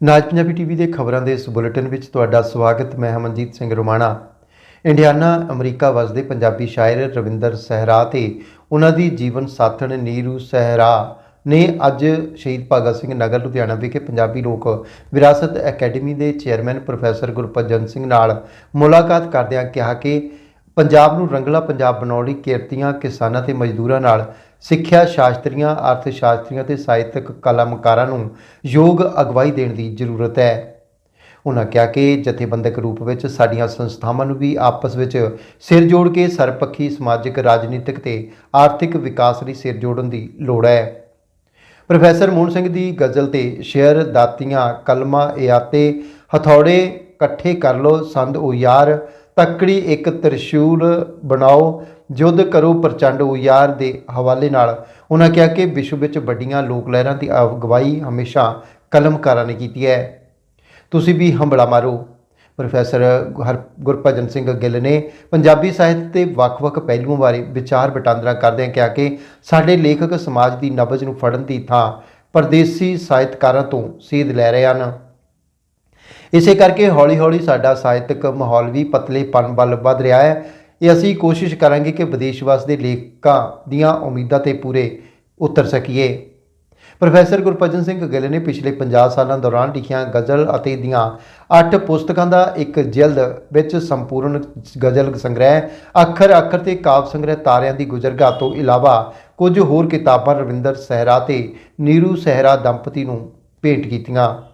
ਨਾਜ Punjabi TV ਦੇ ਖਬਰਾਂ ਦੇ ਇਸ ਬੁਲੇਟਿਨ ਵਿੱਚ ਤੁਹਾਡਾ ਸਵਾਗਤ। ਮੈਂ ਹਮਨਜੀਤ ਸਿੰਘ ਰੋਮਾਣਾ। ਇੰਡੀਆਨਾ ਅਮਰੀਕਾ ਵਸਦੇ ਪੰਜਾਬੀ ਸ਼ਾਇਰ ਰਵਿੰਦਰ ਸਹਿਰਾ ਤੇ ਉਹਨਾਂ ਦੀ ਜੀਵਨ ਸਾਥਣ ਨੀਰੂ ਸਹਿਰਾ ਨੇ ਅੱਜ ਸ਼ਹੀਦ ਭਗਤ ਸਿੰਘ ਨਗਰ ਲੁਧਿਆਣਾ ਵਿਖੇ ਪੰਜਾਬੀ ਲੋਕ ਵਿਰਾਸਤ ਅਕੈਡਮੀ ਦੇ ਚੇਅਰਮੈਨ ਪ੍ਰੋਫੈਸਰ ਗੁਰਪ੍ਰਜਨ ਸਿੰਘ ਨਾਲ ਮੁਲਾਕਾਤ ਕਰਦਿਆਂ ਕਿਹਾ ਕਿ ਪੰਜਾਬ ਨੂੰ ਰੰਗਲਾ ਪੰਜਾਬ ਬਣਾਉਣ ਲਈ ਕਿਰਤੀਆਂ, ਕਿਸਾਨਾਂ ਤੇ ਮਜ਼ਦੂਰਾਂ ਨਾਲ ਸਿੱਖਿਆ ਸ਼ਾਸਤਰੀਆਂ ਅਰਥ ਸ਼ਾਸਤਰੀਆਂ ਤੇ ਸਾਹਿਤਕ ਕਲਾਮਕਾਰਾਂ ਨੂੰ ਯੋਗ ਅਗਵਾਈ ਦੇਣ ਦੀ ਜ਼ਰੂਰਤ ਹੈ। ਉਹਨਾਂ ਕਿਹਾ ਕਿ ਜਥੇਬੰਦਕ ਰੂਪ ਵਿੱਚ ਸਾਡੀਆਂ ਸੰਸਥਾਵਾਂ ਨੂੰ ਵੀ ਆਪਸ ਵਿੱਚ ਸਿਰ ਜੋੜ ਕੇ ਸਰਪੱਖੀ ਸਮਾਜਿਕ, ਰਾਜਨੀਤਿਕ ਤੇ ਆਰਥਿਕ ਵਿਕਾਸ ਲਈ ਸਿਰ ਜੋੜਨ ਦੀ ਲੋੜ ਹੈ। ਪ੍ਰੋਫੈਸਰ ਮੋਹਨ ਸਿੰਘ ਦੀ ਗਜ਼ਲ ਤੇ ਸ਼ੇਰ ਦਾਤੀਆਂ, ਕਲਮਾਂ, ਇਆਤੇ, ਹਥੌੜੇ ਇਕੱਠੇ ਕਰ ਲੋ ਸੰਦ ਉਹ ਯਾਰ ਤੱਕੜੀ ਇੱਕ ਤ੍ਰਿਸ਼ੂਲ ਬਣਾਓ ਯੁੱਧ ਕਰੋ ਪ੍ਰਚੰਡ ਉਹ ਦੇ ਹਵਾਲੇ ਨਾਲ। ਉਹਨਾਂ ਕਿਹਾ ਕਿ ਵਿਸ਼ਵ ਵਿੱਚ ਵੱਡੀਆਂ ਲੋਕ ਲਹਿਰਾਂ ਦੀ ਅਗਵਾਈ ਹਮੇਸ਼ਾ ਕਲਮਕਾਰਾਂ ਨੇ ਕੀਤੀ ਹੈ। ਤੁਸੀਂ ਵੀ ਹੰਬਲਾ ਮਾਰੋ। ਪ੍ਰੋਫੈਸਰ ਹਰ ਗੁਰਭਜਨ ਸਿੰਘ ਗਿੱਲ ਨੇ ਪੰਜਾਬੀ ਸਾਹਿਤ ਦੇ ਵੱਖ-ਵੱਖ ਪਹਿਲੂਆਂ ਬਾਰੇ ਵਿਚਾਰ ਵਟਾਂਦਰਾ ਕਰਦਿਆਂ ਕਿਹਾ ਕਿ ਸਾਡੇ ਲੇਖਕ ਸਮਾਜ ਦੀ ਨਬਜ਼ ਨੂੰ ਫੜਨ ਦੀ ਥਾਂ ਪਰਦੇਸੀ ਸਾਹਿਤਕਾਰਾਂ ਤੋਂ ਸੇਧ ਲੈ ਰਹੇ ਹਨ। ਇਸੇ ਕਰਕੇ ਹੌਲੀ-ਹੌਲੀ ਸਾਡਾ ਸਾਹਿਤਕ ਮਾਹੌਲ ਵੀ ਪਤਲੇਪਨ ਵੱਲ ਵੱਧ ਰਿਹਾ ਹੈ। ਇਹ ਅਸੀਂ ਕੋਸ਼ਿਸ਼ ਕਰਾਂਗੇ ਕਿ ਵਿਦੇਸ਼ ਵਸਦੇ ਲੇਖਕਾਂ ਦੀਆਂ ਉਮੀਦਾਂ ਤੇ ਪੂਰੇ ਉਤਰ ਸਕੀਏ। ਪ੍ਰੋਫੈਸਰ ਗੁਰਪਜਨ ਸਿੰਘ ਗਿੱਲ ਨੇ ਪਿਛਲੇ 50 ਸਾਲਾਂ ਦੌਰਾਨ ਲਿਖੀਆਂ ਗਜ਼ਲ ਅਤੇ ਦੀਆਂ 8 ਪੁਸਤਕਾਂ ਦਾ ਇੱਕ ਜਿਲਦ ਵਿੱਚ ਸੰਪੂਰਨ ਗਜ਼ਲ ਸੰਗ੍ਰਹਿ ਅੱਖਰ ਅੱਖਰ ਤੇ ਕਾਵ ਸੰਗ੍ਰਹਿ ਤਾਰਿਆਂ ਦੀ ਗੁਜ਼ਰਗਾਹ ਤੋਂ ਇਲਾਵਾ ਕੁਝ ਹੋਰ ਕਿਤਾਬਾਂ ਰਵਿੰਦਰ ਸਹਿਰਾ ਤੇ ਨੀਰੂ ਸਹਿਰਾ ਦੰਪਤੀ ਨੂੰ ਭੇਂਟ ਕੀਤੀਆਂ।